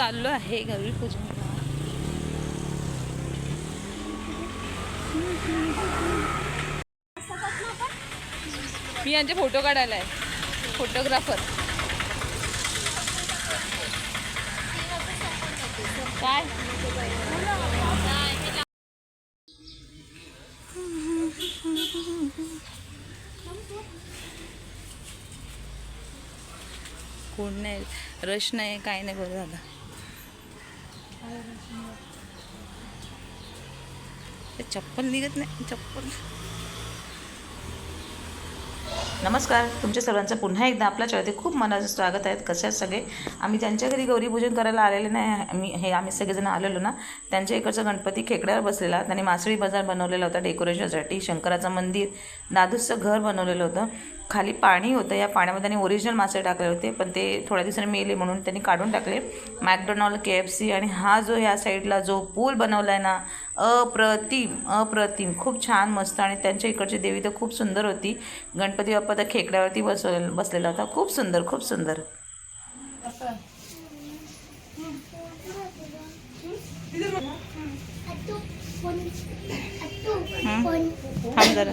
चाललो आहे गौरी पूजन मी यांचे फोटो काढायला आहे. फोटोग्राफर. काय? कोण नाही रश नाही काय नाही बरं झालं चप्पल निघत नाही चप्पल. नमस्कार तुमच्या सर्वांचं पुन्हा एकदा आपल्या चळते खूप मनाचं स्वागत आहे. कसे आहेत सगळे? आम्ही त्यांच्या घरी गौरीपूजन करायला आलेले नाही. आम्ही हे आम्ही सगळेजण आलेलो ना. त्यांच्या इकडचा गणपती खेकड्यावर बसलेला त्यांनी मासळी बाजार बनवलेला होता. डेकोरेशनसाठी शंकराचं मंदिर दादूचं घर बनवलेलं होतं. खाली पाणी होतं. या पाण्यामध्ये त्यांनी ओरिजिनल मासे टाकले होते. पण ते थोड्या दिवसांनी मेले म्हणून त्यांनी काढून टाकले. मॅकडोनॉल्ड के एफ सी आणि हा जो ह्या साईडला जो पूल बनवला आहे ना अप्रतिम अप्रतिम. खूप छान मस्त आणि त्यांच्या इकडची देवी तर खूप सुंदर होती. गणपती बाप्पा त्या खेकड्यावरती बसव बसलेला होता. खूप सुंदर खूप सुंदर. जरा.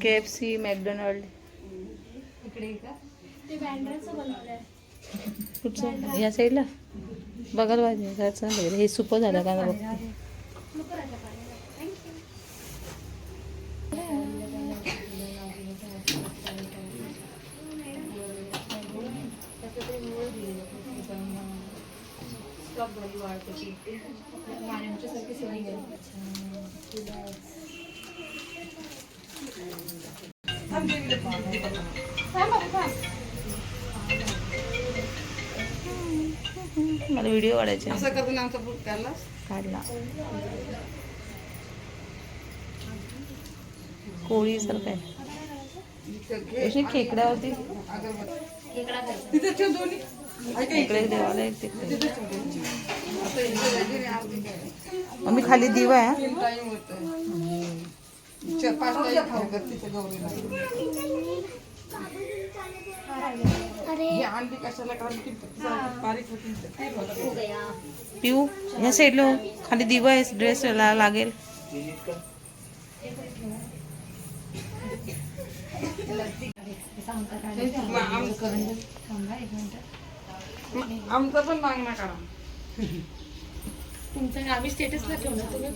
के? F C McDonald. कुठचं? या साईडला? बघायला पाहिजे काय चाललं हे सुपं झालं का? मला व्हिडिओ काढायचे. असं करून आमचा बुक काढला. काढला. कोळी सारखं आहे. अशी खेकड्यावरती. तिथे ठेव दोन्ही. इकडे एक देवाला एक तिकडे आता इथे वगैरे आरती करायची. मम्मी खाली दिवा आहे हा. तीन टाइम होतं चार पाच टाइम खाऊ तिथे गौरीला हे अंडी कशाला कारण की बारीक होती तर ते होतं. पिऊ ह्या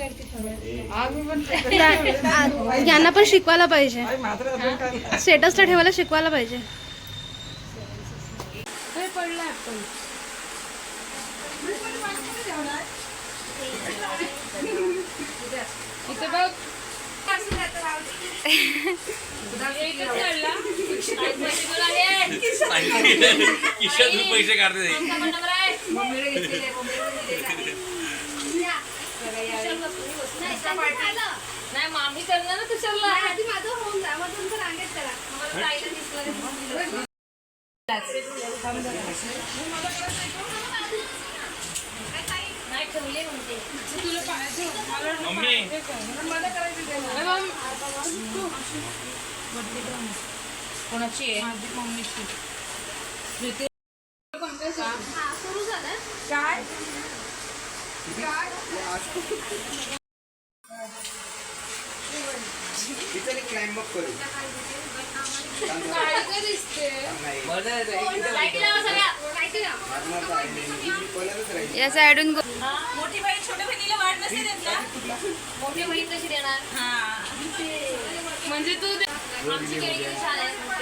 साईडला हो. खाली दिवा आहे ड्रेस लागेल डिलीट कर मग आमचं- मग आमचं पण मागणं करा आम्ही पण यांना पण शिकवायला पाहिजे आई मात्र अजून काय स्टेटसला ठेवायला शिकवायला पाहिजे इथे बघ किशात पैसे काढते नाही मामी करणार ना तुझ्याला मम्मी. कोणाची आहे? तिथे क्लाइंब अप करू या साईडून मोठी बहीण छोट्या बहिणीला वाढ नसते देत ना? मोठी बहीण कशी देणार? म्हणजे तू आमची केळी छान आहे.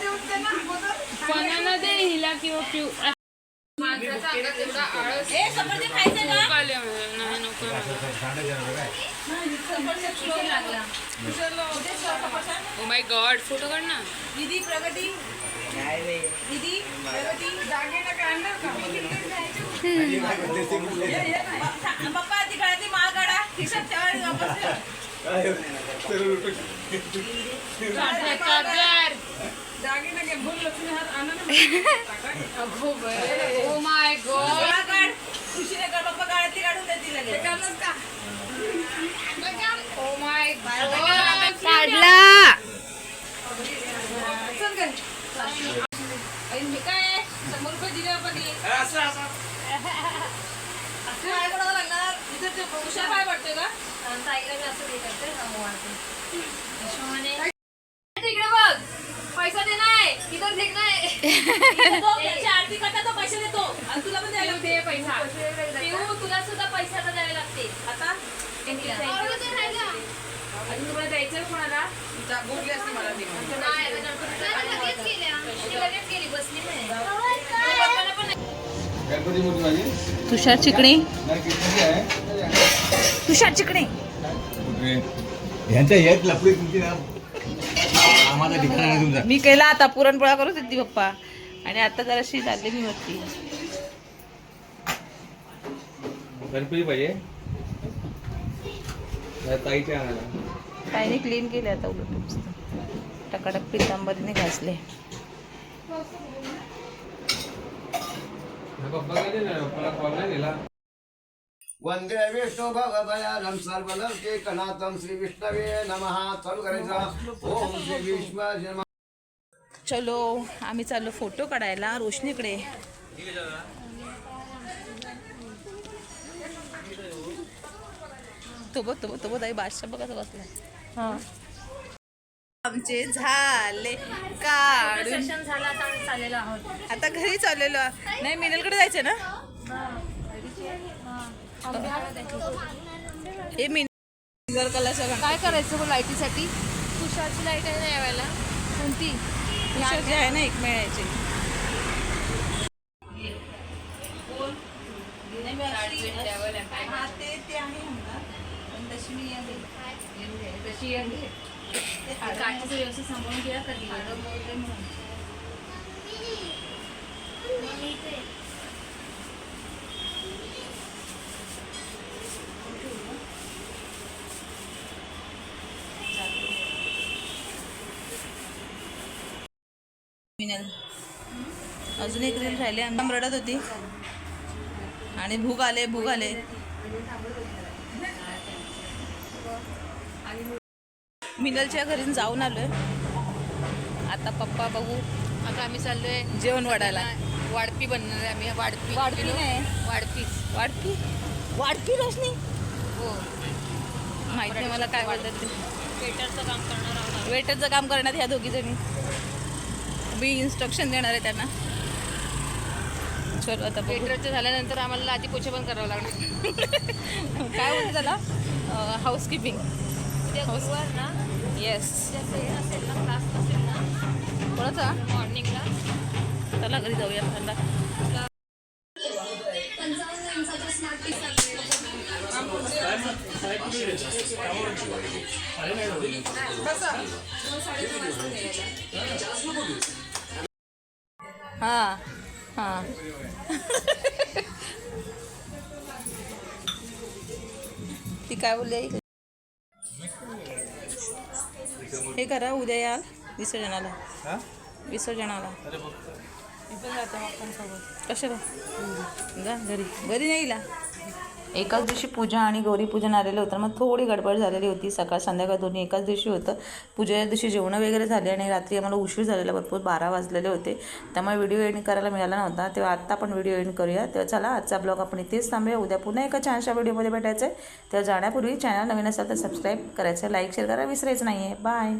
देऊन दे ना हिला किंवा पिऊ. माय गॉड फोटो काढ ना. दीदी प्रगती. दीदी प्रगती दागिने काढणार का? पप्पा ती काढा. ना गॉड माळ काढ काढला हे काय शंभर रुपये दिले हे. असं करावं लागणार इथे ते हुशार काय वाटते का तिकडे बघ पैसा दे नाही इधर देख नाही इथे तो त्याची आरती करता तो पैसे देतो आणि तुला पण द्यायला दे पैसा पिऊ तुला सुद्धा पैसा आता द्यावे लागते आता तुम्हाला द्यायचं कोणाला बोलली असती मला लगेच गेली बसली नाही तुषार चिकणे तुषार चिकणे. ह्यांच्या येत लपडी तुमची ना आम्हाला ठिकाण आहे तुमचा. मी केला आता पुरणपोळा करू देते पप्पा. आणि आता जराशी झाली मी वरती. गणपती पाहिजे. ताईच्या आणायला. ताईने क्लीन केले आता उलट मस्त टकाटक पितांबरीने घासले. पप्पा नाही पप्पाला कॉल नाही दिला. वंदे विष्णू भगवदयानं सर्वलोकेकनाथं श्री विष्णवे नमः. चालू करायचा. ओम श्री विष्णू चलो आम्ही चाललो फोटो काढायला रोशनीकडे. तो बघ तो बघ तो बघ ताई बादशाह बघा तो बसलाय. आमचे झाले काढून. सेशन झाला आता आम्ही चाललेलो आहोत. आता घरी चाललेलो नाही मिनलकडे जायचं ना? हे कलाच्या काय करायचं मग लाईटीसाठी? तुषारची लाइट आहे ना यावेळेला. कोणती? जे आहे ना एक मिळायचे. काठीचं व्यवस्थित सांभाळून घ्या कधी. मिनल अजून एक रील राहिले. अंगम रडत होती. आणि भूक आले भूक आले. मिनलच्या घरी जाऊन आलोय. आता पप्पा बघू. आता आम्ही चाललोय जेवण वाढायला. वाडपी बनणार आहे आम्ही. वाडपी वाढपी नाही. वाडपी वाढपी? वाढपी रोशनी? हो. माहीत नाही मला काय बोलतात ते. वेटरचं काम करणार आहोत वेटरचं काम करण्यात ह्या दोघी जणी मी इन्स्ट्रक्शन देणार आहे त्यांना. चलो आता झाल्यानंतर आम्हाला आधी पोछे पण करावं लागणार. काय बोलते त्याला? हाऊसकीपिंग गुरुवार ना? येस असेल ना क्लास नसेल ना? कोणाचा? मॉर्निंगला चला घरी जाऊया पहिल्यांदा हा. हा. ती काय बोलली? हे करा उद्या याल विसर्जनाला. विसर्जनाला. कशाला? जा घरी. घरी नाही गेला एकाच दिवशी पूजा आणि गौरी पूजन आलेलं होतं. मग थोडी गडबड झालेली होती. सकाळ संध्याकाळ दोन्ही एकाच दिवशी होतं. पूजेच्या दिवशी जेवणं वगैरे झाले आणि रात्री आम्हाला उशीर झालेला. भरपूर बारा वाजलेले होते. त्यामुळे व्हिडिओ एडिंग करायला मिळाला नव्हता. तेव्हा आत्ता आपण व्हिडिओ एडिंग करूया. तेव्हा चला आजचा ब्लॉग आपण इथेच थांबूया. उद्या पुन्हा एका छानशा व्हिडिओमध्ये भेटायचं आहे तेव्हा जाण्यापूर्वी चॅनल नवीन असेल तर सबस्क्राईब करायचं लाईक शेअर करायला विसरायचं नाही आहे बाय.